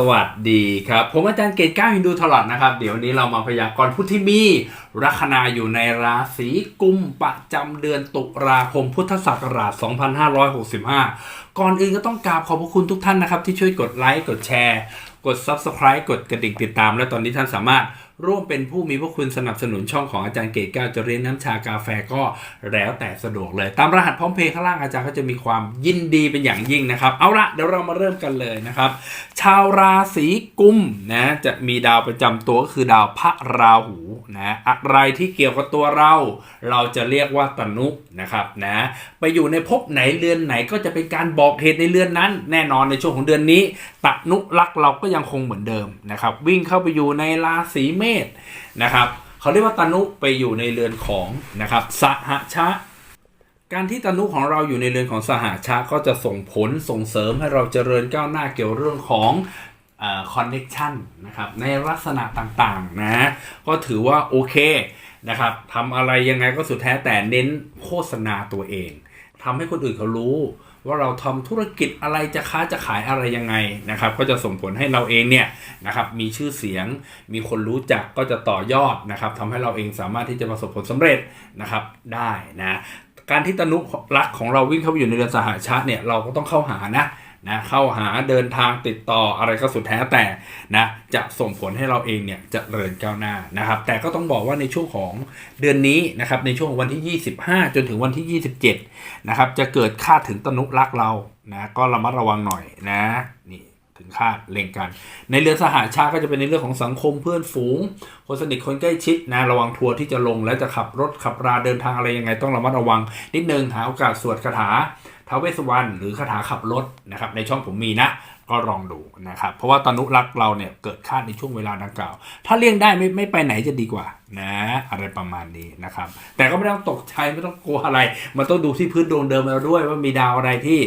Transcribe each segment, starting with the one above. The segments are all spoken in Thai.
สวัสดีครับ ผมอาจารย์เกตก้าวฮินดูทลอดนะครับ เดี๋ยววันนี้เรามาพยากรณ์ผู้ที่มีลัคนาอยู่ในราศีกุมประจำเดือนตุลาคมพุทธศักราช 2565 ก่อนอื่นก็ต้องกราบขอบพระคุณทุกท่านนะครับ ที่ช่วยกดไลค์กดแชร์ กด Subscribe กดกระดิ่งติดตาม และตอนนี้ท่านสามารถ ร่วมเป็นผู้มีพระคุณสนับสนุนช่องของอาจารย์เกตก้าวจะเรียนน้ำชากาแฟก็แล้วแต่สะดวกเลย ตามรหัสพร้อมเพย์ข้างล่างอาจารย์ก็จะมีความยินดีเป็นอย่างยิ่งนะครับ เอาละเดี๋ยวเรามาเริ่มกันเลยนะครับ ชาวราศีกุมนะจะมีดาวประจำตัวก็คือดาวพระราหูนะอะไรที่เกี่ยวกับตัวเรา เราจะเรียกว่าตนุนะครับนะไปอยู่ในภพไหนเรือนไหนก็จะเป็นการบอกเหตุในเรือนนั้น แน่นอนในช่วงของเดือนนี้ ตนุลักเราก็ยังคงเหมือนเดิมนะครับวิ่งเข้าไปอยู่ในราศีเมษนะครับเขาเรียกว่าตนุไปอยู่ในเรือนของนะครับสหชะ การที่ตนุของเราอยู่ในเรือนของสหาชาก็จะส่งผลส่งเสริมให้เราเจริญก้าวหน้าเกี่ยวเรื่องของคอนเน็ชันนะครับในลักษณะต่างๆนะก็ถือว่าโอเคนะครับทำอะไรยังไงก็สุดแท้แต่เน้นโฆษณาตัวเองทำให้คนอื่นเขารู้ ว่าเราทำธุรกิจอะไรจะค้าจะขายอะไรยังไงนะครับ ก็จะส่งผลให้เราเองเนี่ยนะครับมีชื่อเสียง มีคนรู้จักก็จะต่อยอดนะครับทำให้เราเองสามารถที่จะประสบผลสำเร็จนะครับได้นะการที่ตนุรักของเราวิ่งเข้าไปอยู่ในเรือนสหชาติเนี่ยเราก็ต้องเข้าหานะ นะเข้าหาเดินทางติดต่ออะไรก็สุดแท้แต่นะจะส่งผลให้เราเองเนี่ยจะเริญก้าวหน้านะครับ แต่ก็ต้องบอกว่าในช่วงของเดือนนี้นะครับในช่วงวันที่ 25 จนถึงวันที่ 27นะครับจะเกิดคาดถึงตนุรักเรานะก็ระมัดระวังหน่อยนะนี่ถึงคาดเล็งกัน ในเรือนสหาชาติก็จะเป็นในเรื่องของสังคมเพื่อนฝูง คนสนิทคนใกล้ชิดนะระวังทัวร์ที่จะลงแล้วจะขับรถขับราเดินทางอะไรยังไงต้องระมัดระวังนิดนึงหาโอกาสสวดคาถา ท้าวเวสวรรณหรือคาถาขับรถนะครับในช่องผมมีนะก็ลองดูนะครับ เพราะว่าตนุรักษ์เราเนี่ยเกิดคาดในช่วงเวลาดังกล่าว ถ้าเลี่ยงได้ไม่ไม่ไปไหนจะดีกว่านะอะไรประมาณนี้นะครับ แต่ก็ไม่ต้องตกใจไม่ต้องกลัวอะไร มันต้องดูที่พื้นดวงเดิมเราด้วยว่ามีดาวอะไรที่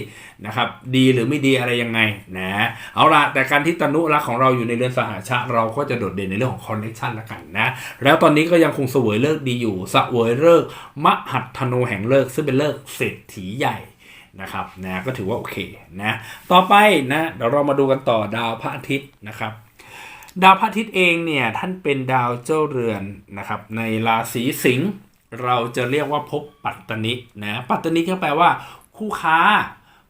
นะครับดีหรือไม่ดีอะไรยังไงนะเอาละแต่การที่ตนุรักษ์ของเราอยู่ในเรือนสหชาเราก็จะโดดเด่นในเรื่องของคอนเนคชันละกันนะแล้วตอนนี้ก็ยังคงเสวยเลิกดีอยู่เสวยเลิกมหัตธนูแห่งเลิกซึ่งเป็นเลิกเศรษฐีใหญ่ นะครับนะก็ถือว่าโอเคนะต่อไปนะเดี๋ยวเรามาดูกันต่อดาวพระอาทิตย์นะครับ ดาวพระอาทิตย์เองเนี่ยท่านเป็นดาวเจ้าเรือนนะครับในราศีสิงห์เราจะเรียกว่าภพปัตตนินะปัตตนิก็แปลว่าคู่ค้า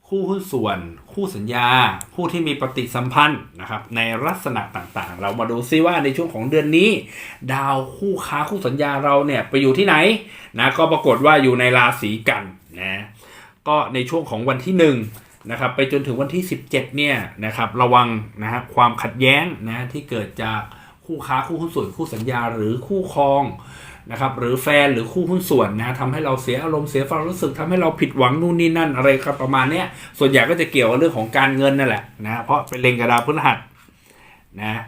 คู่หุ้นส่วน คู่สัญญา ผู้ที่มีปฏิสัมพันธ์นะครับในลักษณะต่างๆ เรามาดูซิว่าในช่วงของเดือนนี้ ดาวคู่ค้าคู่สัญญาเราเนี่ยไปอยู่ที่ไหนนะก็ปรากฏว่าอยู่ในราศีกันนะ ก็ในช่วงของวันที่1นนะครับ ไปจนถึงวันที่ 17 เนี่ยนะครับ ระวังนะฮะความขัดแย้งนะที่เกิดจากคู่ค้าคู่หุ้นส่วนคู่สัญญาหรือคู่ครองนะครับหรือแฟนหรือคู่หุ้นส่วนนะทำให้เราเสียอารมณ์เสียความรู้สึกทำให้เราผิดหวังนู่นนี่นั่นอะไรครับประมาณเนี้ยส่วนใหญ่ก็จะเกี่ยวกับเรื่องของการเงินนั่นแหละนะเพราะเป็นเลงกระดาวพฤหัสนะ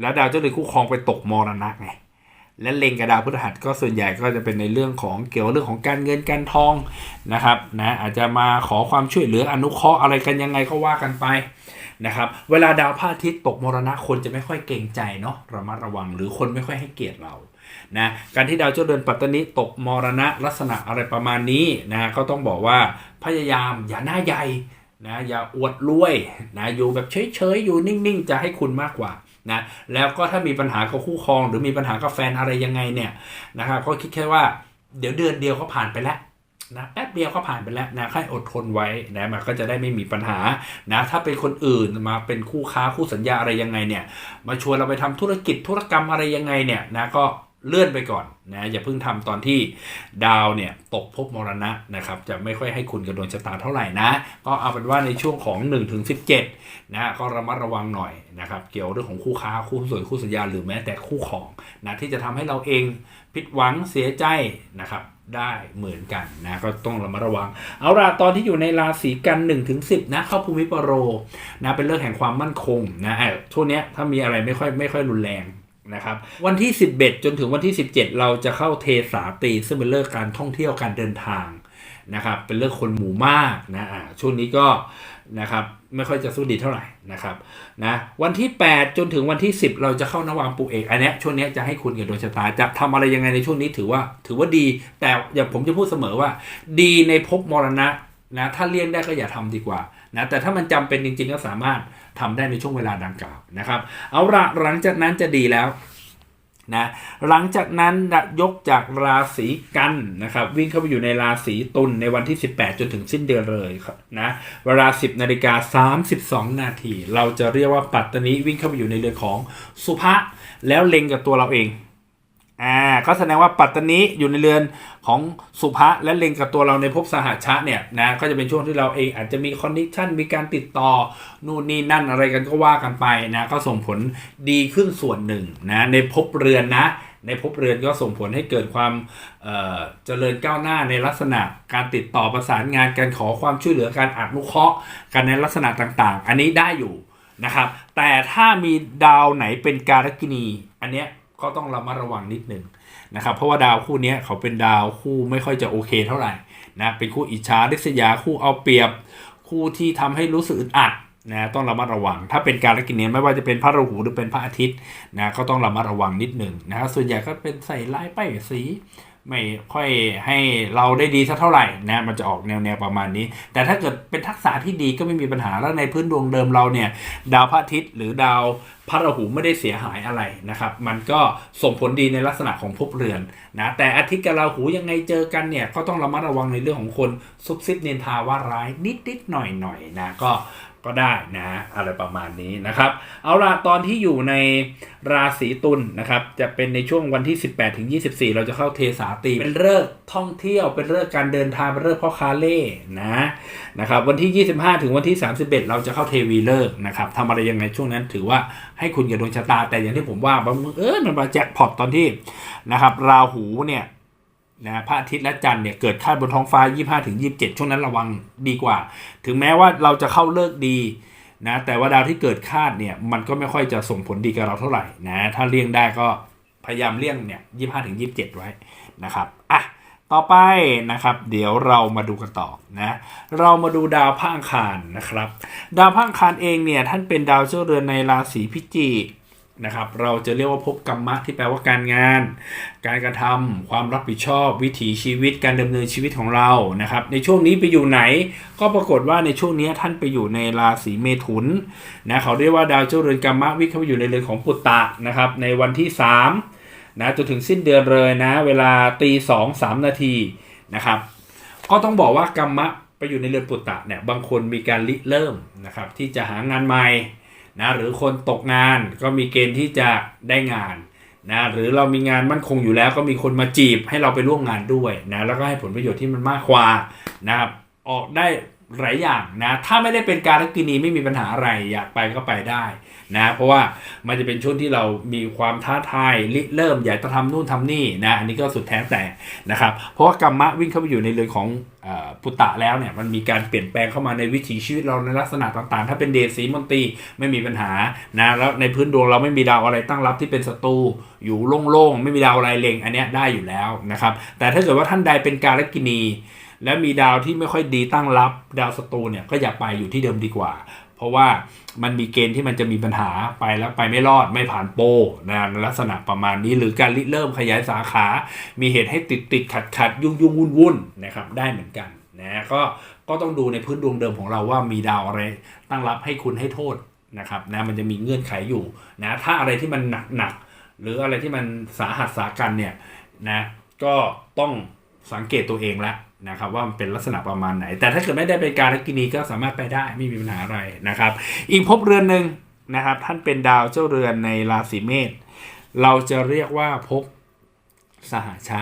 แล้วดาวเจ้าเรือนคู่ครองไปตกมรณะไง และเล็งกระดาวพฤหัสก็ส่วนใหญ่ก็จะเป็นในเรื่องของเกี่ยวเรื่องของการเงินการทองนะครับนะอาจจะมาขอความช่วยเหลืออนุเคราะห์อะไรกันยังไงก็ว่ากันไปนะครับเวลาดาวพระอาทิตย์ตกมรณะคนจะไม่ค่อยเกรงใจเนาะระมัดระวังหรือคนไม่ค่อยให้เกียรติเรานะการที่ดาวเจ้าเดือนปัตตานีตกมรณะลักษณะอะไรประมาณนี้นะก็ต้องบอกว่าพยายามอย่าหน้าใหญ่นะอย่าอวดรวยนะอยู่แบบเฉยๆอยู่นิ่งๆ จะให้คุณมากกว่า นะแล้วก็ถ้ามีปัญหากับคู่ครอง หรือมีปัญหากับแฟนอะไรยังไงเนี่ยนะครับก็คิดแค่ว่าเดี๋ยวเดือนเดียวก็ผ่านไปแล้วนะแป๊บเดียวก็ผ่านไปแล้วนะให้อดทนไว้นะมันก็จะได้ไม่มีปัญหานะถ้าเป็นคนอื่นมาเป็นคู่ค้าคู่สัญญาอะไรยังไงเนี่ย มาชวนเราไปทำธุรกิจธุรกรรมอะไรยังไงเนี่ยนะก็ เลื่อนไปก่อนนะอย่าเพิ่งทำตอนที่ดาวเนี่ยตกภพมรณะนะครับจะไม่ค่อยให้คุณกับดวงชะตาเท่าไหร่นะ ก็เอาเป็นว่าในช่วงของ1ถึง17นะก็ระมัดระวังหน่อยนะครับเกี่ยวเรื่องของคู่ค้าคู่ส่วนคู่สัญญาหรือแม้แต่คู่ของนะที่จะทำให้เราเองผิดหวังเสียใจนะครับได้เหมือนกันนะก็ต้องระมัดระวัง เอาล่ะตอนที่อยู่ในราศีกัน1ถึง10นะเข้าภูมิปโรนะเป็นเรื่องแห่งความมั่นคงนะช่วงนี้ถ้ามีอะไรไม่ค่อยไม่ค่อยรุนแรง นะครับ วันที่ 11 จนถึงวันที่ 17 เราจะเข้าเทสาตีซึ่งเป็นเลิกการท่องเที่ยวการเดินทางนะครับ เป็นเลิกคนหมู่มากนะช่วงนี้ก็นะครับไม่ค่อยจะสู้ดีเท่าไหร่นะครับนะวันที่ 8 จนถึงวันที่ 10 เราจะเข้านวางปูเอกอันนี้ช่วงนี้จะให้คุณกับดวงชะตาจะทำอะไรยังไงในช่วงนี้ถือว่า ถือว่าดี แต่อย่างผมจะพูดเสมอว่า ดีในภพมรณะนะถ้าเลี่ยงได้ก็อย่าทำดีกว่านะแต่ถ้ามันจำเป็นจริง ๆ ก็สามารถ ทำได้ในช่วงเวลาดังกล่าวนะครับ เอาละหลังจากนั้นจะดีแล้วนะหลังจากนั้นยกจากราศีกันนะครับวิ่งเข้าไปอยู่ในราศีตุลในวันที่ 18 จนถึงสิ้นเดือนเลยครับนะเวลา 10นาฬิกา32 นาที เราจะเรียกว่าปัตตานีวิ่งเข้าไปอยู่ในเรือของสุภะแล้วเล็งกับตัวเราเอง อ่าก็แสดงว่าปัตตานีอยู่ในเรือนของสุภะและเล็งกับตัวเราในภพสหชะเนี่ยนะก็จะเป็นช่วงที่เราเองอาจจะมีคอนดิชันมีการติดต่อนู่นนี่นั่นอะไรกันก็ว่ากันไปนะก็ส่งผลดีขึ้นส่วนหนึ่งนะในภพเรือนนะ ในภพเรือนก็ส่งผลให้เกิดความเเจริญก้าวหน้าในลักษณะการติดต่อประสานงานการขอความช่วยเหลือการอนุเคราะห์กันในลักษณะต่างๆ อันนี้ได้อยู่นะครับแต่ถ้ามีดาวไหนเป็นการกินีอันเนี้ย ก็ต้องระมัดระวังนิดนึงนะครับเพราะว่าดาวคู่นี้เขาเป็นดาวคู่ไม่ค่อยจะโอเคเท่าไหร่นะเป็นคู่อิจฉาริษยาคู่เอาเปรียบ คู่ที่ทำให้รู้สึกอึดอัดนะต้องระมัดระวัง ถ้าเป็นการกินเนียไม่ว่าจะเป็นพระราหูหรือเป็นพระอาทิตย์นะก็ต้องระมัดระวังนิดหนึ่งนะครับส่วนใหญ่ก็เป็นใส่ลายป้ายสี ไม่ค่อยให้เราได้ดีสักเท่าไหร่นะมันจะออกแนวแนวประมาณนี้ แต่ถ้าเกิดเป็นทักษะที่ดีก็ไม่มีปัญหาแล้วในพื้นดวงเดิมเราเนี่ย ดาวพระอาทิตย์หรือดาวพระราหูไม่ได้เสียหายอะไรนะครับ มันก็ส่งผลดีในลักษณะของภพเรือนนะแต่อาทิตย์กับราหูยังไงเจอกันเนี่ยก็ต้องระมัดระวังในเรื่องของคนซุบซิบเนินทาว่าร้ายนิดนิดๆหน่อยหน่อยๆนะก็ ก็ได้นะอะไรประมาณนี้นะครับ เอาล่ะตอนที่อยู่ในราศีตุลนะครับ จะเป็นในช่วงวันที่ 18ถึง24 เราจะเข้าเทสาตีเป็นเลิกท่องเที่ยวเป็นเลิกการเดินทางเป็นเลิกพ่อค้าเล่นะนะครับ วันที่ 25 ถึงวันที่ 31 เราจะเข้าเทวีเลิกนะครับทำอะไรยังไงช่วงนั้นถือว่าให้คุณกับดวงชะตาแต่อย่างที่ผมว่าบางเออมันมาแจ็คพอตตอนที่นะครับ ราหูเนี่ย นะพระอาทิตย์และจันทร์เนี่ยเกิดคาดบนท้องฟ้า 25ถึง27 ช่วงนั้นระวังดีกว่า ถึงแม้ว่าเราจะเข้าเลิกดีนะแต่ว่าดาวที่เกิดคาดเนี่ยมันก็ไม่ค่อยจะส่งผลดีกับเราเท่าไหร่นะถ้าเลี่ยงได้ก็พยายามเลี่ยงเนี่ย25ถึง27ไว้นะครับอะต่อไปนะครับ เดี๋ยวเรามาดูกันต่อนะเรามาดูดาวพระอังคารนะครับ ดาวพระอังคารเองเนี่ยท่านเป็นดาวเจ้าเรือนในราศีพิจิก นะครับเราจะเรียกว่าภพกรรมะที่แปลว่าการงาน การกระทำความรับผิดชอบ วิถีชีวิตการดำเนินชีวิตของเรานะครับ ในช่วงนี้ไปอยู่ไหน ก็ปรากฏว่าในช่วงนี้ท่านไปอยู่ในราศีเมถุนนะเขาเรียกว่าดาวเจ้าเรือนกรรมะวิเข้าไปอยู่ในเรือนของปุตตะนะครับในวันที่3นะจนถึงสิ้นเดือนเลยนะ เวลาตีสองสามนาทีนะครับ ก็ต้องบอกว่ากรรมะไปอยู่ในเรือนปุตตะเนี่ยบางคนมีการริเริ่มนะครับที่จะหางานใหม่ นะหรือคนตกงานก็มีเกณฑ์ที่จะได้งานนะหรือเรามีงานมั่นคงอยู่แล้ว ก็มีคนมาจีบให้เราไปร่วมงานด้วยนะแล้วก็ให้ผลประโยชน์ที่มันมากกว่านะครับออกได้ หลายอย่างนะถ้าไม่ได้เป็นการกินีไม่มีปัญหาอะไรอยากไปก็ไปได้นะเพราะว่ามันจะเป็นช่วงที่เรามีความท้าทายริเริ่มอยากจะทำนู่นทำนี่นะอันนี้ก็สุดแท้แต่นะครับเพราะว่ากรรมะวิ่งเข้าไปอยู่ในเรือนของปุตตะแล้วเนี่ยมันมีการเปลี่ยนแปลงเข้ามาในวิถีชีวิตเราในลักษณะต่างๆ ถ้าเป็นเดชสีมนตีไม่มีปัญหานะแล้วในพื้นดวงเราไม่มีดาวอะไรตั้งรับที่เป็นศัตรูอยู่โล่งๆไม่มีดาวอะไรเลงอันเนี้ยได้อยู่แล้วนะครับแต่ถ้าเกิดว่าท่านใดเป็นการกินี และมีดาวที่ไม่ค่อยดีตั้งรับดาวศัตรูเนี่ยก็อย่าไปอยู่ที่เดิมดีกว่า เพราะว่ามันมีเกณฑ์ที่มันจะมีปัญหาไปแล้วไปไม่รอดไม่ผ่านโปนะลักษณะประมาณนี้หรือการริเริ่มขยายสาขา มีเหตุให้ติดติดขัดขัดยุ่งยุ่งวุ่นวุ่นนะครับได้เหมือนกันนะก็ก็ต้องดูในพื้นดวงเดิมของเราว่ามีดาวอะไรตั้งรับให้คุณให้โทษนะครับนะมันจะมีเงื่อนไขอยู่นะถ้าอะไรที่มันหนักหนักหรืออะไรที่มันสาหัสสากันเนี่ยนะก็ต้องสังเกตตัวเองแล้ว นะครับว่ามันเป็นลักษณะประมาณไหน แต่ถ้าเกิดไม่ได้เป็นการกินีก็สามารถไปได้ไม่มีปัญหาอะไรนะครับ อีกภพเรือนหนึ่งนะครับ ท่านเป็นดาวเจ้าเรือนในราศีเมษเราจะเรียกว่าภพสหชะ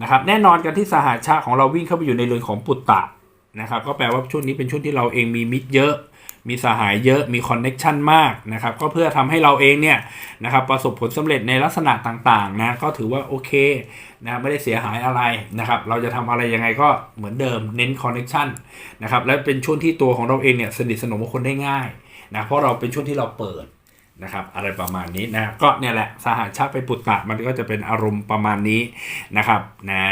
นะครับ แน่นอนกันที่สหชะของเราวิ่งเข้าไปอยู่ในเรือนของปุตตะนะครับ ก็แปลว่าช่วงนี้เป็นช่วงที่เราเองมีมิตรเยอะ มีสหายเยอะมีคอนเน็ชันมากนะครับก็เพื่อทำให้เราเองเนี่ยนะครับประสบผลสำเร็จในลักษณะต่างๆนะก็ถือว่าโอเคนะไม่ได้เสียหายอะไรนะครับเราจะทำอะไรยังไงก็เหมือนเดิมเน้นคอนเน็ชันนะครับและเป็นช่วงที่ตัวของเราเองเนี่ยสนิทสนมกับคนได้ง่ายนะเพราะเราเป็นช่วงที่เราเปิดนะครับอะไรประมาณนี้นะก็เนี่ยแหละสหชาติไปปุตตะมันก็จะเป็นอารมณ์ประมาณนี้นะครับนะ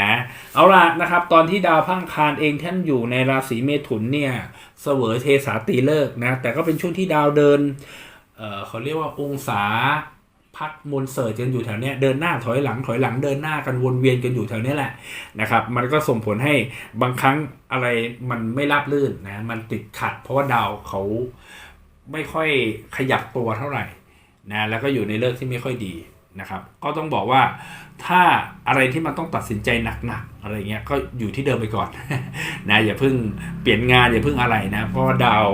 เอาล่ะนะครับตอนที่ดาวพังคารเองท่านอยู่ในราศีเมถุนเนี่ย เสวยเทสาตีเลิกนะ แต่ก็เป็นช่วงที่ดาวเดินเออเขาเรียกว่าองศาพักมนเสิร์ชกันอยู่แถวเนี้ยเดินหน้าถอยหลังถอยหลังเดินหน้ากันวนเวียนกันอยู่แถวนี้แหละนะครับ มันก็ส่งผลให้บางครั้งอะไรมันไม่ราบลื่นนะมันติดขัด เพราะว่าดาวเขาไม่ค่อยขยับตัวเท่าไหร่นะแล้วก็อยู่ในเลิกที่ไม่ค่อยดี นะครับก็ต้องบอกว่าถ้าอะไรที่มันต้องตัดสินใจหนักๆอะไรเงี้ยก็อยู่ที่เดิมไปก่อนนะอย่าเพิ่งเปลี่ยนงานอย่าเพิ่งอะไรนะเพราะว่าดาว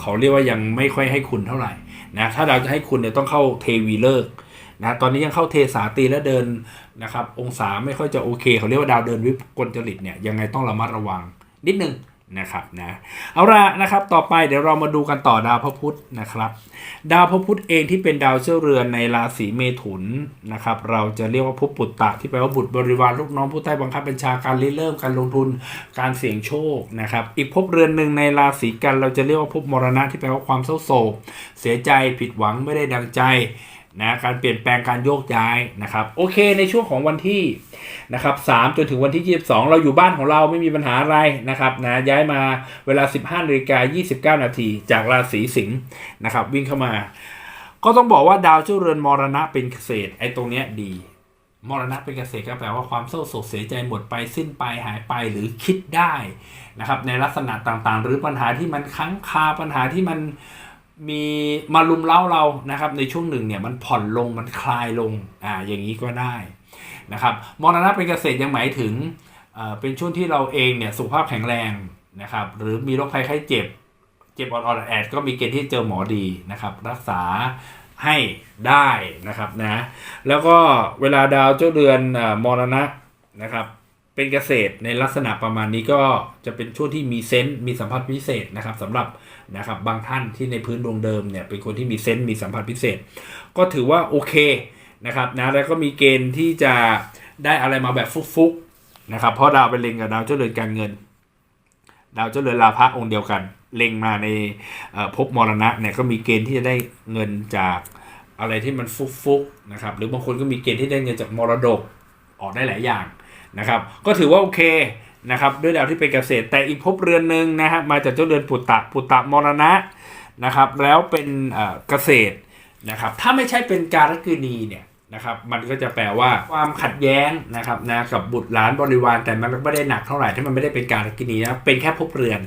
เขาเรียกว่ายังไม่ค่อยให้คุณเท่าไหร่นะถ้าดาวจะให้คุณเนี่ยต้องเข้าเทวีเลิกนะตอนนี้ยังเข้าเทสาตีแล้วเดินนะครับองศาไม่ค่อยจะโอเค เขาเรียกว่าดาวเดินวิปกลจริตเนี่ยยังไงต้องระมัดระวังนิดนึง นะครับนะเอาละนะครับต่อไปเดี๋ยวเรามาดูกันต่อดาวพระพุธนะครับ ดาวพระพุธเองที่เป็นดาวเจ้าเรือนในราศีเมถุนนะครับเราจะเรียกว่าภพปุตตะที่แปลว่าบุตรบริวารลูกน้องผู้ใต้บังคับบัญชาการริเริ่มการลงทุนการเสี่ยงโชคนะครับอีกภพเรือนหนึ่งในราศีกัน เราจะเรียกว่าภพมรณะที่แปลว่าความเศร้าโศก เสียใจผิดหวังไม่ได้ดังใจ นะการเปลี่ยนแปลงการโยกย้ายนะครับโอเคในช่วงของวันที่นะครับ3จนถึงวันที่ 22 เราอยู่บ้านของเราไม่มีปัญหาอะไรนะครับนะย้ายมาเวลา 15นาฬิกา29 นาทีจากราศีสิงห์นะครับวิ่งเข้ามา ก็ต้องบอกว่าดาวเจ้าเรือนมรณะเป็นเกษตรไอ้ตรงเนี้ยดีมรณะเป็นเกษตรก็แปลว่าความเศร้าโศกเสียใจหมดไปสิ้นไปหายไปหรือคิดได้นะครับในลักษณะต่างๆ หรือปัญหาที่มันค้างคาปัญหาที่มัน มีมาลุมเล้าเรานะครับ ในช่วงหนึ่งเนี่ยมันผ่อนลงมันคลายลงอ่าอย่างนี้ก็ได้นะครับมรณะเป็นเกษตรยังหมายถึงเป็นช่วงที่เราเองเนี่ยสุขภาพแข็งแรงนะครับ หรือมีโรคภัยไข้เจ็บ เจ็บอ่อนๆแอดก็มีเกณฑ์ที่เจอหมอดีนะครับ รักษาให้ได้นะครับนะ แล้วก็เวลาดาวเจ้าเดือนอมรณะนะครับ เป็นเกษตรในลักษณะประมาณนี้ก็จะเป็นช่วงที่มีเซนต์มีสัมผัสพิเศษนะครับสำหรับ นะครับบางท่านที่ในพื้นดวงเดิมเนี่ยเป็นคนที่มีเซนต์มีสัมผัสพิเศษ ก็ถือว่าโอเคนะครับนะแล้วก็มีเกณฑ์ที่จะได้อะไรมาแบบฟุกๆนะครับเพราะดาวเป็นเล็งกับดาวเจ้าเรือนการเงิน ดาวเจ้าเรือนลาภะองค์เดียวกัน เล็งมาในภพมรณะเนี่ยก็มีเกณฑ์ที่จะได้เงินจากอะไรที่มันฟุกๆนะครับหรือบางคนก็มีเกณฑ์ที่ได้เงินจากมรดกออกได้หลายอย่างนะครับ ก็ถือว่าโอเค นะครับด้วยดาวที่เป็นเกษตร แต่อีกภพเรือนหนึ่งนะฮะมาจากเจ้าเรือนปุตตะปุตตะมรณะนะครับแล้วเป็นเกษตรนะครับถ้าไม่ใช่เป็นการกินีเนี่ยนะครับมันก็จะแปลว่าความขัดแย้งนะครับนะกับบุตรหลานบริวารแต่มันไม่ได้หนักเท่าไหร่ถ้ามันไม่ได้เป็นการกินีนะเป็นแค่ภพเรือน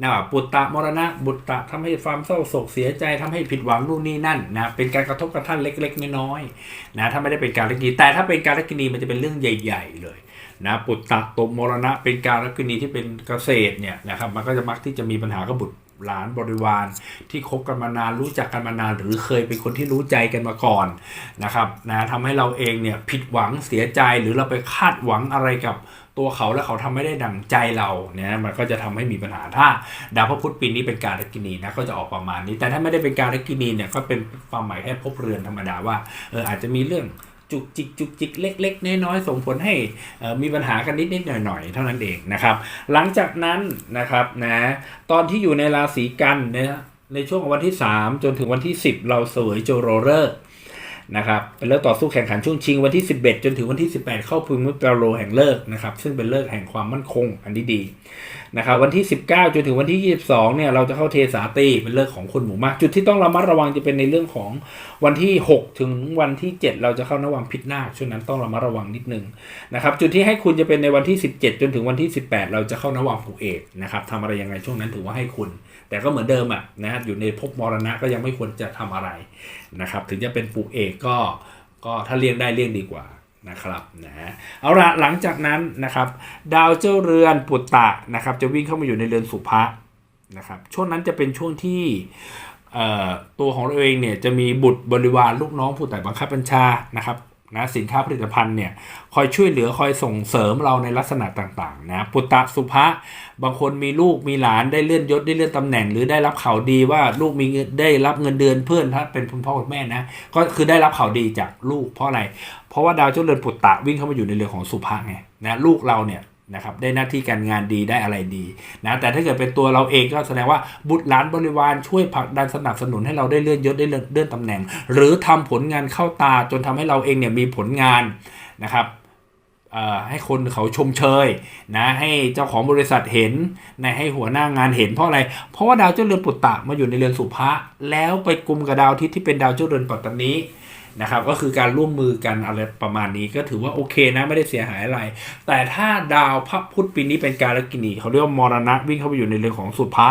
นะครับปุตตะมรณะบุตตะทำให้ความเศร้าโศกเสียใจทำให้ผิดหวังนู่นนี่นั่นนะเป็นการกระทบกระทั่งเล็ก ๆ น้อยๆนะถ้าไม่ได้เป็นการลักินีแต่ถ้าเป็นการลักินีมันจะเป็นเรื่องใหญ่ ๆ เลย นะปุตตะตบมรณะเป็นการลักินีที่เป็นเกษตรเนี่ยนะครับมันก็จะมักที่จะมีปัญหากับบุตรหลานบริวารที่คบกันมานานรู้จักกันมานาน หรือเคยเป็นคนที่รู้ใจกันมาก่อนนะครับนะทำให้เราเองเนี่ยผิดหวังเสียใจหรือเราไปคาดหวังอะไรกับตัวเขาแล้วเขาทำไม่ได้ดังใจเราเนี่ยมันก็จะทำให้มีปัญหาถ้าดาวพระพุธปีนี้เป็นการกินีนะก็จะออกประมาณนี้ แต่ถ้าไม่ได้เป็นการกินีเนี่ยก็เป็นความหมายแค่พบเรือนธรรมดาว่าเอออาจจะมีเรื่อง จุกจิกจุกจิกเล็กๆน้อยๆส่งผลให้มีปัญหากันนิดๆหน่อยๆ เท่านั้นเองนะครับ หลังจากนั้นนะครับนะตอนที่อยู่ในราศีกันเนี่ยในช่วงวันที่ 3 จนถึงวันที่ 10 เราเสวยโจโรเลอร์ นะครับเป็นเลิกต่อสู้แข่งขันช่วงชิงวันที่ 11 จนถึงวันที่ 18 เข้าพึงมุตราโลแห่งเลิกนะครับซึ่งเป็นเลิกแห่งความมั่นคงอันนี้ดีนะครับวันที่ 19 จนถึงวันที่ 22 เนี่ยเราจะเข้าเทสาตีเป็นเลิกของคนหมู่มาก จุดที่ต้องระมัดระวังจะเป็นในเรื่องของวันที่ 6 ถึงวันที่ 7 เราจะเข้านวังพิษนาคช่วงนั้นต้องระมัดระวังนิดนึงนะครับจุดที่ให้คุณจะเป็นในวันที่ 17 จนถึงวันที่ 18 เราจะเข้านวังผูเอกนะครับทำอะไรยังไงช่วงนั้นถือว่าให้คุณ แต่ก็เหมือนเดิมอะนะอยู่ในภพมรณะก็ยังไม่ควรจะทำอะไรนะครับ ถึงจะเป็นปลูกเอกก็ก็ถ้าเลี่ยงได้เลี่ยงดีกว่านะครับนะเอาละหลังจากนั้นนะครับ ดาวเจ้าเรือนปุตตะนะครับ จะวิ่งเข้ามาอยู่ในเรือนสุภะนะครับ ช่วงนั้นจะเป็นช่วงที่เอ่อตัวของเราเองเนี่ยจะมีบุตรบริวารลูกน้องผู้ใต้บังคับบัญชานะครับ นะสินค้าผลิตภัณฑ์เนี่ยคอยช่วยเหลือคอยส่งเสริมเราในลักษณะต่างๆนะปุตตะสุภะบางคนมีลูกมีหลานได้เลื่อนยศได้เลื่อนตำแหน่ง หรือได้รับข่าวดีว่าลูกมีเงินได้รับเงินเดือนเพื่อนถ้าเป็นคุณพ่อคุณแม่นะก็คือได้รับข่าวดีจากลูกเพราะอะไร เพราะว่าดาวเจ้าเรือนปุตตะวิ่งเข้ามาอยู่ในเรือนของสุภะไงนะลูกเราเนี่ย นะครับได้หน้าที่การงานดีได้อะไรดีนะแต่ถ้าเกิดเป็นตัวเราเองก็แสดงว่าบุตรหลานบริวารช่วยผลักดันสนับสนุนให้เราได้เลื่อนยศได้เลื่อนเลื่อนตำแหน่ง หรือทำผลงานเข้าตาจนทำให้เราเองเนี่ยมีผลงานนะครับให้คนเขาชมเชยนะให้เจ้าของบริษัทเห็นนะให้หัวหน้างานเห็นเพราะอะไร เพราะว่าดาวเจ้าเรือนปุตตะมาอยู่ในเรือนสุภะแล้วไปกลุ่มกับดาวทิตย์ที่เป็นดาวเจ้าเรือนปัตตานี นะครับ ก็คือการร่วมมือกันอะไรประมาณนี้ก็ถือว่าโอเคนะไม่ได้เสียหายอะไร แต่ถ้าดาวพระพุธปีนี้เป็นการกินีเขาเรียกว่ามรณะวิ่งเข้าไปอยู่ในเรือนของสุภะ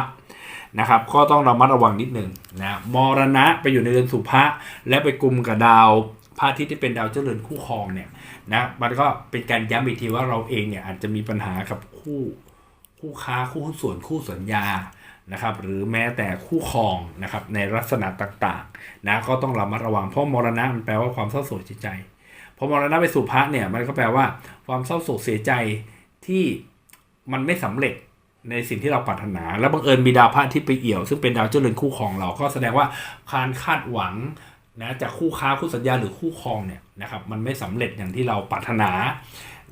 นะครับก็ต้องระมัดระวังนิดหนึ่งนะมรณะไปอยู่ในเรือนสุภะและไปกลุ่มกับดาวพระอาทิตย์ที่เป็นดาวเจริญคู่ครองเนี่ยนะมันก็เป็นการย้ำอีกทีว่าเราเองเนี่ยอาจจะมีปัญหากับคู่คู่ค้าคู่หุ้นส่วนคู่สัญญา นะครับหรือแม้แต่คู่ครองนะครับในลักษณะต่างๆนะก็ต้องระมัดระวังเพราะมรณะมันแปลว่าความเศร้าโศกเสียใจพอมรณะไปสู่พระเนี่ยมันก็แปลว่าความเศร้าโศกเสียใจที่มันไม่สำเร็จในสิ่งที่เราปรารถนา แล้วบังเอิญมีดาวพระที่ไปเอี่ยว ซึ่งเป็นดาวเจริญคู่ครองเราก็แสดงว่าการคาดหวังนะจากคู่ค้าคู่สัญญาหรือคู่ครองเนี่ยนะครับมันไม่สำเร็จอย่างที่เราปรารถนา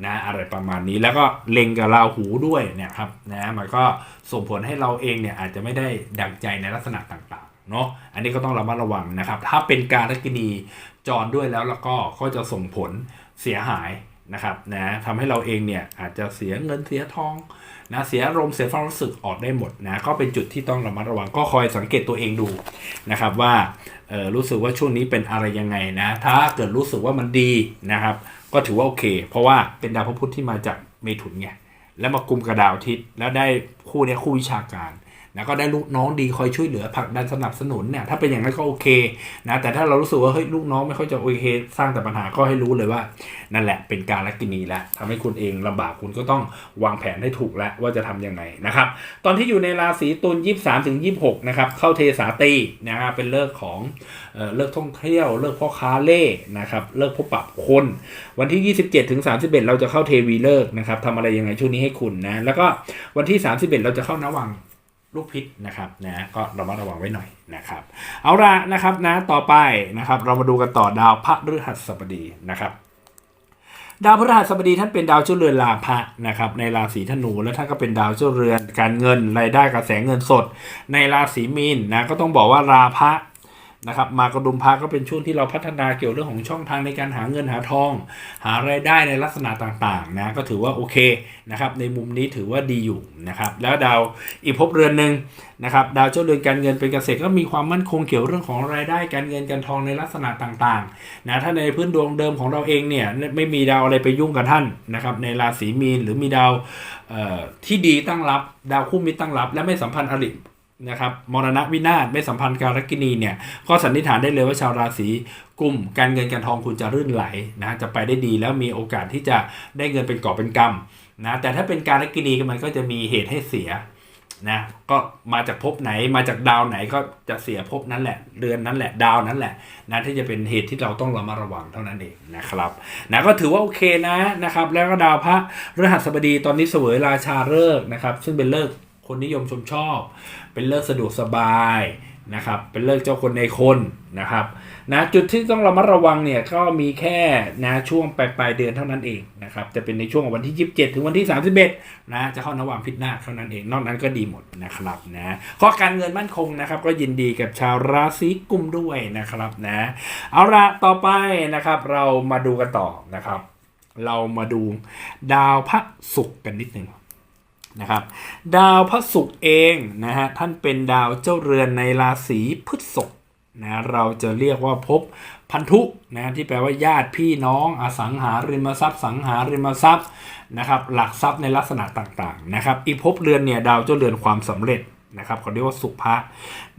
นะอะไรประมาณนี้แล้วก็เล็งกับราหูด้วยเนี่ยครับนะมันก็ส่งผลให้เราเองเนี่ยอาจจะไม่ได้ดังใจในลักษณะต่างๆเนาะอันนี้ก็ต้องระมัดระวังนะครับ ถ้าเป็นการลักินีจรด้วยแล้วแล้วก็ก็จะส่งผลเสียหายนะครับนะทำให้เราเองเนี่ยอาจจะเสียเงินเสียทองนะเสียอารมณ์เสียความรู้สึกออกได้หมดนะก็เป็นจุดที่ต้องระมัดระวังก็คอยสังเกตตัวเองดูนะครับว่าเออรู้สึกว่าช่วงนี้เป็นอะไรยังไงนะถ้าเกิดรู้สึกว่ามันดีนะครับ ก็ถือว่าโอเค เพราะว่าเป็นดาวพระพุธที่มาจากเมถุนไงแล้วมากุมกับดาวอาทิตย์แล้วได้คู่นี้คู่วิชาการ นะก็ได้ลูกน้องดีคอยช่วยเหลือผลักดันสนับสนุนเนี่ยถ้าเป็นอย่างนั้นก็โอเคนะแต่ถ้าเรารู้สึกว่าเฮ้ยลูกน้องไม่ค่อยจะโอเค สร้างแต่ปัญหาก็ให้รู้เลยว่า นั่นแหละเป็นการลักกินีแล้วทำให้คุณเองลำบากคุณก็ต้องวางแผนให้ถูกแล้วว่าจะทำยังไงนะครับตอนที่อยู่ในราศีตุล23ถึง26นะครับเข้าเทสาตีนะครับเป็นเลิกของเอ่อเลิกท่องเที่ยว เลิกพ่อค้าเล่นะครับเลิกพบปะคน วันที่ 27ถึง31 เราจะเข้าเทวีเลิกนะครับทำอะไรยังไงช่วงนี้ให้คุณนะแล้วก็วันที่ 31 เราจะเข้านวัง ลูกพิษนะครับนะก็ระมัดระวังไว้หน่อยนะครับ เอาละนะครับนะต่อไปนะครับ เรามาดูกันต่อดาวพระฤหัสบดีนะครับดาวพฤหัสบดีท่านเป็นดาวเจ้าเรือนลาภะนะครับในราศีธนูและท่านก็เป็นดาวเจ้าเรือนการเงินรายได้กระแสเงินสด ในราศีมีนนะก็ต้องบอกว่าราภะ นะครับมากระดุมพาก็เป็นช่วงที่เราพัฒนาเกี่ยวเรื่องของช่องทางในการหาเงินหาทอง หารายได้ในลักษณะต่างๆนะก็ถือว่าโอเคนะครับในมุมนี้ถือว่าดีอยู่นะครับแล้วดาวอีกภพเรือนหนึ่งนะครับดาวเจ้าเรือนการเงินเป็นเกษตรก็มีความมั่นคงเกี่ยวเรื่องของรายได้การเงินการทองในลักษณะต่างๆนะถ้าในพื้นดวงเดิมของเราเองเนี่ยไม่มีดาวอะไรไปยุ่งกับท่านนะครับในราศีมีนหรือมีดาวที่ดีตั้งรับ ดาวคู่มิตรตั้งรับ และไม่สัมพันธ์อริ นะครับมรณะวินาศไม่สัมพันธ์การกินีเนี่ยก็สันนิษฐานได้เลยว่าชาวราศีกุมการเงินการทองคุณจะรื่นไหลนะจะไปได้ดีแล้วมีโอกาสที่จะได้เงินเป็นกอบเป็นกำนะแต่ถ้าเป็นการกินีมันก็จะมีเหตุให้เสียนะก็มาจากภพไหนมาจากดาวไหนก็จะเสียภพนั้นแหละเดือนนั้นแหละดาวนั้นแหละนะที่จะเป็นเหตุที่เราต้องระมัดระวังเท่านั้นเองนะครับนะก็ถือว่าโอเคนะนะครับแล้วก็ดาวพระฤหัสบดีตอนนี้เสวยราชาฤกษ์นะครับซึ่งเป็นเลิก คนนิยมชมชอบ เป็นเลิกสะดวกสบายนะครับเป็นเลิกเจ้าคนในคนนะครับนะจุดที่ต้องระมัดระวังเนี่ยก็มีแค่นะช่วงปลายปลายเดือนเท่านั้นเองนะครับจะเป็นในช่วงวันที่ 27 ถึงวันที่ 31นะจะเข้านวังพิษนาเท่านั้นเองนอกนั้นก็ดีหมดนะครับนะข้อการเงินมั่นคงนะครับก็ยินดีกับชาวราศีกุมด้วยนะครับนะเอาละต่อไปนะครับเรามาดูกันต่อนะครับ เรามาดูดาวพระศุกร์กันนิดหนึ่ง นะครับดาวพระศุกร์เองนะฮะท่านเป็นดาวเจ้าเรือนในราศีพฤษภนะเราจะเรียกว่าภพพันธุนะที่แปลว่าญาติพี่น้องอสังหาริมทรัพย์สังหาริมทรัพย์นะครับหลักทรัพย์ในลักษณะต่างๆนะครับอีกภพเรือนเนี่ยดาวเจ้าเรือนความสำเร็จนะครับเขาเรียกว่าสุภะ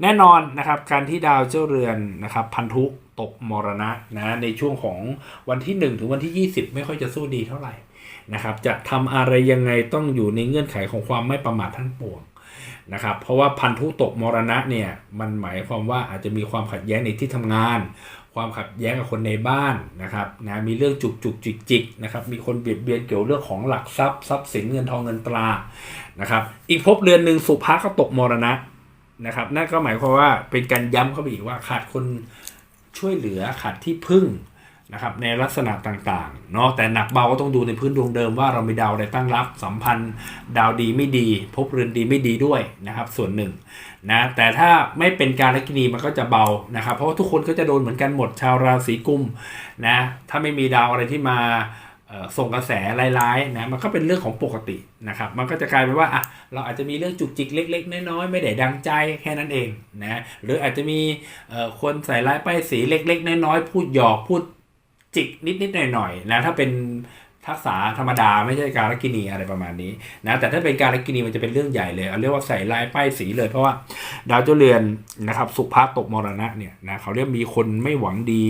แน่นอนนะครับการที่ดาวเจ้าเรือนนะครับพันธุตกมรณะนะในช่วงของวันที่ 1 ถึงวันที่ 20 ไม่ค่อยจะสู้ดีเท่าไหร่ นะครับ จะทำอะไรยังไงต้องอยู่ในเงื่อนไขของความไม่ประมาททั้งปวงนะครับ เพราะว่าพันธุตกมรณะเนี่ยมันหมายความว่าอาจจะมีความขัดแย้งในที่ทำงาน ความขัดแย้งกับคนในบ้านนะครับนะมีเรื่องจุกจุกจิกจิกนะครับมีคนเบียดเบียนเกี่ยวเรื่องของหลักทรัพย์ทรัพย์สินเงินทองเงินตรานะครับอีกภพเรือนหนึ่งสุภาก็ตกมรณะนะครับนั่นก็หมายความว่าเป็นการย้ำเข้าไปอีกว่าขาดคนช่วยเหลือขาดที่พึ่ง นะครับในลักษณะต่างๆเนาะแต่หนักเบาก็ต้องดูในพื้นดวงเดิมว่าเรามีดาวอะไรตั้งรับ สัมพันธ์ ดาวดีไม่ดีภพเรือนดีไม่ดีด้วยนะครับ ส่วนหนึ่งนะแต่ถ้าไม่เป็นการลักนีมันก็จะเบานะครับ เพราะว่าทุกคนก็จะโดนเหมือนกันหมดชาวราศีกุมนะถ้าไม่มีดาวอะไรที่มาส่งกระแสร้ายๆนะมันก็เป็นเรื่องของปกตินะครับ มันก็จะกลายเป็นว่าอะเราอาจจะมีเรื่องจุกจิกเล็ก ๆ น้อยๆไม่ได้ดังใจแค่นั้นเองนะหรืออาจจะมีคนใส่ร้ายป้ายสีเล็ก ๆ น้อยๆพูดหยอกพูด จิกนิด ๆ หน่อย ๆ นะ ถ้าเป็นทักษะธรรมดาไม่ใช่การลกินีอะไรประมาณนี้นะแต่ถ้าเป็นการลกินีมันจะเป็นเรื่องใหญ่เลย เอาเรียกว่าใส่ลายป้ายสีเลยเพราะว่าดาวเจ้าเรือนนะครับ สุภาพตกมรณะเนี่ยนะเขาเรียกมีคนไม่หวังดี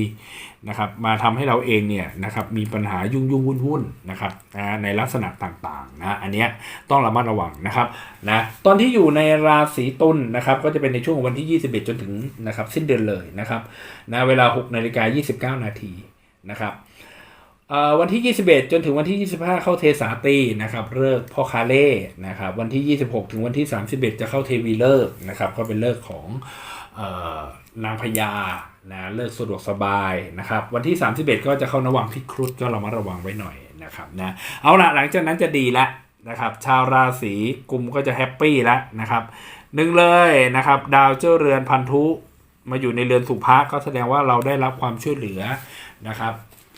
นะครับ มาทำให้เราเองเนี่ยนะครับมีปัญหายุ่งยุ่งวุ่นวุ่นนะครับนะในลักษณะต่างๆนะอันเนี้ยต้องระมัดระวังนะครับนะตอนที่อยู่ในราศีตุลนะครับ ก็จะเป็นในช่วงวันที่ 21 จนถึงนะครับสิ้นเดือนเลยนะครับนะเวลา6นาฬิกา29 นาที นะครับวันที่ 21 จนถึงวันที่ 25 เข้าเทสาตีนะครับเลิกพ่อคาเล่นะครับวันที่ 26 ถึงวันที่ 31 จะเข้าเทวีเลิกนะครับก็เป็นเลิกของนางพญานะเลิกสะดวกสบายนะครับวันที่ 31 ก็จะเข้านวังพิครุฑก็เรามาระวังไว้หน่อยนะครับนะเอาละหลังจากนั้นจะดีแล้วนะครับชาวราศีกุมก็จะแฮปปี้แล้วนะครับหนึ่งเลยนะครับดาวเจ้าเรือนพันธุมาอยู่ในเรือนสุภะก็แสดงว่าเราได้รับความช่วยเหลือ นะครับ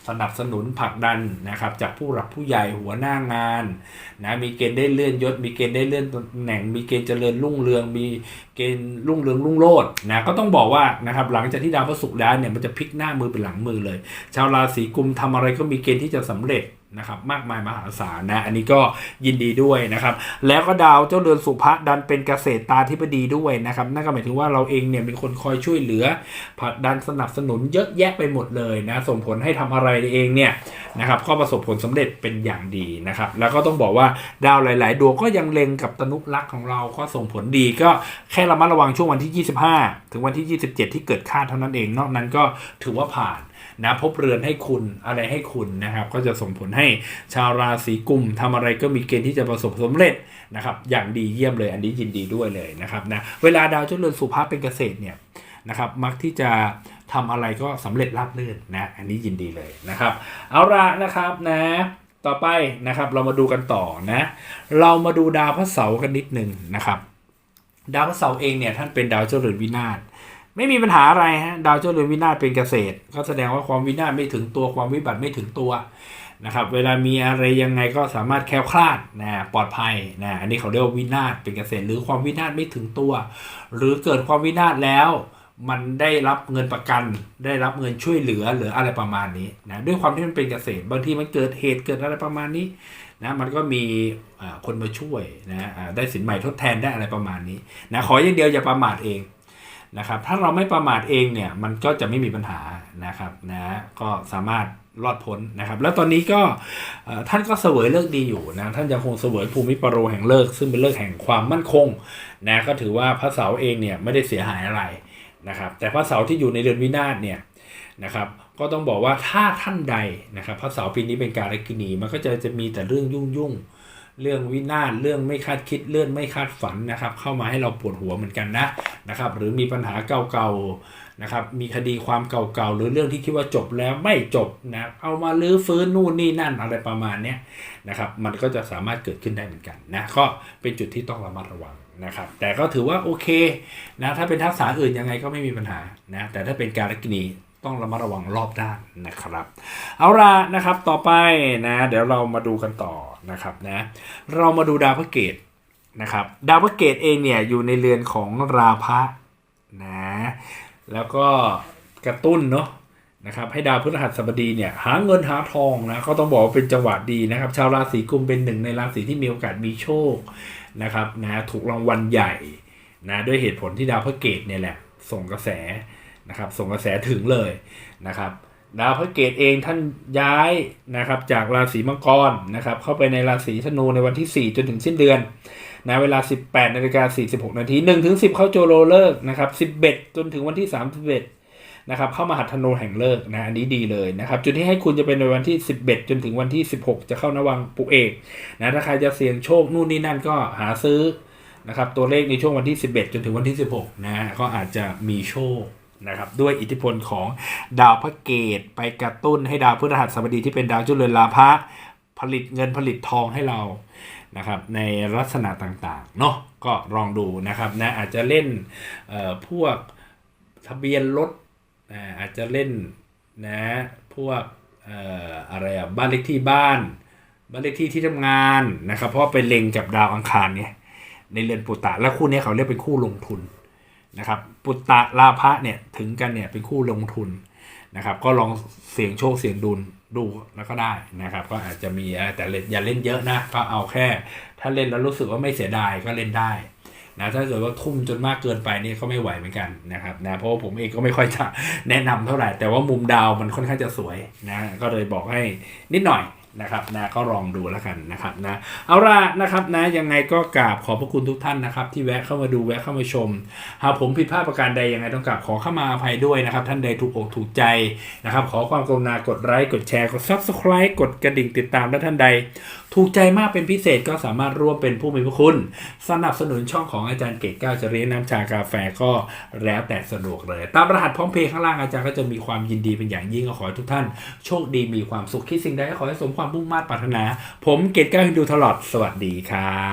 สนับสนุนผลักดันนะครับจากผู้หลักผู้ใหญ่หัวหน้างานนะมีเกณฑ์ได้เลื่อนยศ มีเกณฑ์ได้เลื่อนตำแหน่ง มีเกณฑ์เจริญรุ่งเรือง มีเกณฑ์รุ่งเรืองรุ่งโรจน์นะก็ต้องบอกว่านะครับหลังจากที่ดาวพระศุกร์ย้ายเนี่ยมันจะพลิกหน้ามือเป็นหลังมือเลย ชาวราศีกุมทำอะไรก็มีเกณฑ์ที่จะสำเร็จ นะครับมากมายมหาศาลนะ อันนี้ก็ยินดีด้วยนะครับ แล้วก็ดาวเจ้าเรือนสุภะดันเป็นเกษตรตาธิบดีด้วยนะครับ นั่นก็หมายถึงว่าเราเองเนี่ยเป็นคนคอยช่วยเหลือผลักดันสนับสนุนเยอะแยะไปหมดเลยนะ ส่งผลให้ทำอะไรเองเนี่ยนะครับก็ประสบผลสำเร็จเป็นอย่างดีนะครับ แล้วก็ต้องบอกว่าดาวหลาย ๆ ดวงก็ยังเล็งกับตนุรักษ์ของเราก็ส่งผลดีก็แค่ระมัดระวังช่วงวันที่ 25 ถึงวันที่ 27 ที่เกิดคาดเท่านั้นเอง นอกนั้นก็ถือว่าผ่าน นะพบเรือนให้คุณอะไรให้คุณนะครับ ก็จะส่งผลให้ชาวราศีกุมทำอะไรก็มีเกณฑ์ที่จะประสบสำเร็จนะครับ อย่างดีเยี่ยมเลยอันนี้ยินดีด้วยเลยนะครับนะเวลาดาวเจ้าเรือนสุภาพเป็นเกษตรเนี่ยนะครับมักที่จะทำอะไรก็สำเร็จราบรื่นนะอันนี้ยินดีเลยนะครับ เอาละนะครับนะต่อไปนะครับเรามาดูกันต่อนะ เรามาดูดาวพระเสาร์กันนิดหนึ่งนะครับ ดาวพระเสาร์เองเนี่ยท่านเป็นดาวเจ้าเรือนวินาศ ไม่มีปัญหาอะไรฮะดาวเจ้าเรือนวินาศเป็นเกษตร ก็แสดงว่าความวินาศไม่ถึงตัวความวิบัติไม่ถึงตัวนะครับเวลามีอะไรยังไงก็สามารถแคล้วคลาดนะปลอดภัยนะอันนี้เขาเรียกว่าวินาศเป็นเกษตร หรือความวินาศไม่ถึงตัว หรือเกิดความวินาศแล้ว มันได้รับเงินประกัน ได้รับเงินช่วยเหลือหรืออะไรประมาณนี้นะด้วยความที่มันเป็นเกษตร บางทีมันเกิดเหตุเกิดอะไรประมาณนี้นะมันก็มีคนมาช่วยนะได้สินใหม่ทดแทนได้อะไรประมาณนี้นะขออย่างเดียวอย่าประมาทเอง นะครับถ้าเราไม่ประมาทเองเนี่ยมันก็จะไม่มีปัญหานะครับนะก็สามารถรอดพ้นนะครับ แล้วตอนนี้ก็ท่านก็เสวยเลิกดีอยู่นะท่านยังคงเสวยภูมิปรโรแห่งเลิก ซึ่งเป็นเลิกแห่งความมั่นคงนะก็ถือว่าพระเสาเองเนี่ยไม่ได้เสียหายอะไรนะครับ แต่พระเสาที่อยู่ในเดือนวินาศเนี่ยนะครับก็ต้องบอกว่าถ้าท่านใดนะครับพระเสาปีนี้เป็นการกินีมันก็จะจะมีแต่เรื่องยุ่งยุ่ง เรื่องวินาศเรื่องไม่คาดคิดเรื่องไม่คาดฝันนะครับ เข้ามาให้เราปวดหัวเหมือนกันนะนะครับ หรือมีปัญหาเก่าๆนะครับมีคดีความเก่าๆหรือเรื่องที่คิดว่าจบแล้วไม่จบนะเอามาลื้อฟื้นนู่นนี่นั่นอะไรประมาณนี้นะครับ มันก็จะสามารถเกิดขึ้นได้เหมือนกันนะก็เป็นจุดที่ต้องระมัดระวังนะครับ แต่ก็ถือว่าโอเคนะถ้าเป็นทักษะอื่นยังไงก็ไม่มีปัญหานะแต่ถ้าเป็นการกินี ต้องระมัดระวังรอบด้านนะครับ เอาละนะครับต่อไปนะเดี๋ยวเรามาดูกันต่อนะครับนะเรามาดูดาวพระเกตนะครับดาวพระเกตเองเนี่ยอยู่ในเรือนของราพะนะแล้วก็กระตุ้นเนาะนะครับให้ดาวพฤหัสบดีเนี่ยหาเงินหาทองนะก็ต้องบอกว่าเป็นจังหวะดีนะครับ ชาวราศีกุมเป็นหนึ่งในราศีที่มีโอกาสมีโชคนะครับนะถูกรางวัลใหญ่นะด้วยเหตุผลที่ดาวพระเกตเนี่ยแหละส่งกระแส นะครับส่งกระแสถึงเลยนะครับดาวพระเกตเองท่านย้ายนะครับจากราศีมังกรนะครับเข้าไปในราศีธนูในวันที่ 4 จนถึงสิ้นเดือนนะเวลา 18นาฬิกา46นาที1ถึง10 เข้าโจโรเลิกนะครับ11 จนถึงวันที่ 31นะครับเข้ามาหัดธนูแห่งเลิกนะอันนี้ดีเลยนะครับจุดที่ให้คุณจะเป็นในวันที่ 11 จนถึงวันที่ 16 จะเข้านวังปุเอกนะถ้าใครจะเสี่ยงโชคนู่นนี่นั่นก็หาซื้อนะครับตัวเลขในช่วงวันที่ 11 จนถึงวันที่ 16นะก็อาจจะมีโชค นะครับด้วยอิทธิพลของดาวพระเกตไปกระตุ้นให้ดาวพฤหัสบดีที่เป็นดาวจุลเรือนลาภะผลิตเงินผลิตทองให้เรานะครับในลักษณะต่างๆเนาะก็ลองดูนะครับนะอาจจะเล่นพวกทะเบียนรถอาอาจจะเล่นนะพวกออะไรอะบ้านเลขที่บ้านบ้านเลขที่ที่ทำงานนะครับเพราะไปเล็งกับดาวอังคารเนี่ยในเรือนปุตตะแล้วคู่นี้เขาเรียกเป็นคู่ลงทุน นะครับปุตตะลาภะเนี่ยถึงกันเนี่ยเป็นคู่ลงทุนนะครับ ก็ลองเสี่ยงโชคเสี่ยงดุลดูแล้วก็ได้นะครับ ก็อาจจะมีแต่เล่นอย่าเล่นเยอะนะก็เอาแค่ ถ้าเล่นแล้วรู้สึกว่าไม่เสียดายก็เล่นได้นะถ้าเกิดว่าทุ่มจนมากเกินไปนี่ก็ไม่ไหวเหมือนกันนะครับนะเพราะว่าผมเองก็ไม่ค่อยจะแนะนำเท่าไหร่ แต่ว่ามุมดาวมันค่อนข้างจะสวยนะก็เลยบอกให้นิดหน่อย นะครับนะก็ลองดูแล้วกันนะครับนะเอาละนะครับนะยังไงก็กราบขอบพระคุณทุกท่านนะครับ ที่แวะเข้ามาดูแวะเข้ามาชม หากผมผิดพลาดประการใดยังไงต้องกราบขอเข้ามาอภัยด้วยนะครับ ท่านใดถูกอกถูกใจนะครับ ขอความกรุณากดไลค์กดแชร์กด subscribe กดกระดิ่งติดตามและท่านใด ถูกใจมากเป็นพิเศษก็สามารถร่วมเป็นผู้มีพระคุณ สนับสนุนช่องของอาจารย์เกตก้าวจริยน้ำชากาแฟก็แล้วแต่สะดวกเลย ตามรหัสพร้อมเพย์ข้างล่างอาจารย์ก็จะมีความยินดีเป็นอย่างยิ่งก็ขอให้ทุกท่าน โชคดีมีความสุขคิดสิ่งใดก็ขอให้สมความความมุ่งมั่นปรารถนา ผมเกตก้าฮินดูตลอดสวัสดีครั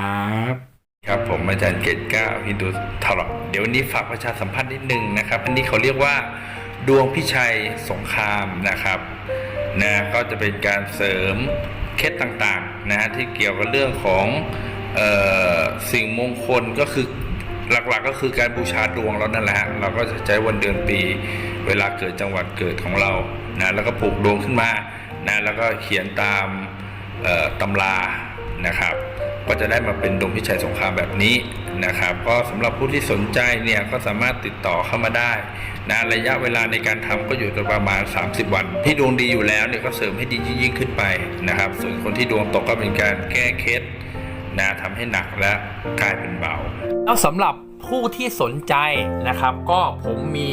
บ ครับ ผมอาจารย์เกตก้าฮินดูตลอดเดี๋ยววันนี้ฝากประชาสัมพันธ์นิดนึงนะครับ อันนี้เขาเรียกว่าดวงพิชัยสงครามนะครับนะก็จะเป็นการเสริมเคล็ดต่างๆนะฮะที่เกี่ยวกับเรื่องของออสิ่งมงคลก็คือหลักๆก็คือการบูชาดวงเรานั่นแหละฮะเราก็จะใช้วันเดือนปี เวลาเกิดจังหวัดเกิดของเรานะแล้วก็ปลูกดวงขึ้นมา นะแล้วก็เขียนตามตำรานะครับ ก็จะได้มาเป็นดวงพิชัยสงครามแบบนี้นะครับ ก็สำหรับผู้ที่สนใจเนี่ยก็สามารถติดต่อเข้ามาได้นะระยะเวลาในการทำก็อยู่ประมาณ 30 วัน ที่ดวงดีอยู่แล้วเนี่ยก็เสริมให้ดียิ่งขึ้นไปนะครับ ส่วนคนที่ดวงตกก็เป็นการแก้เคล็ดนะทำให้หนักและกลายเป็นเบาแล้วสำหรับผู้ที่สนใจนะครับ ก็ผมมี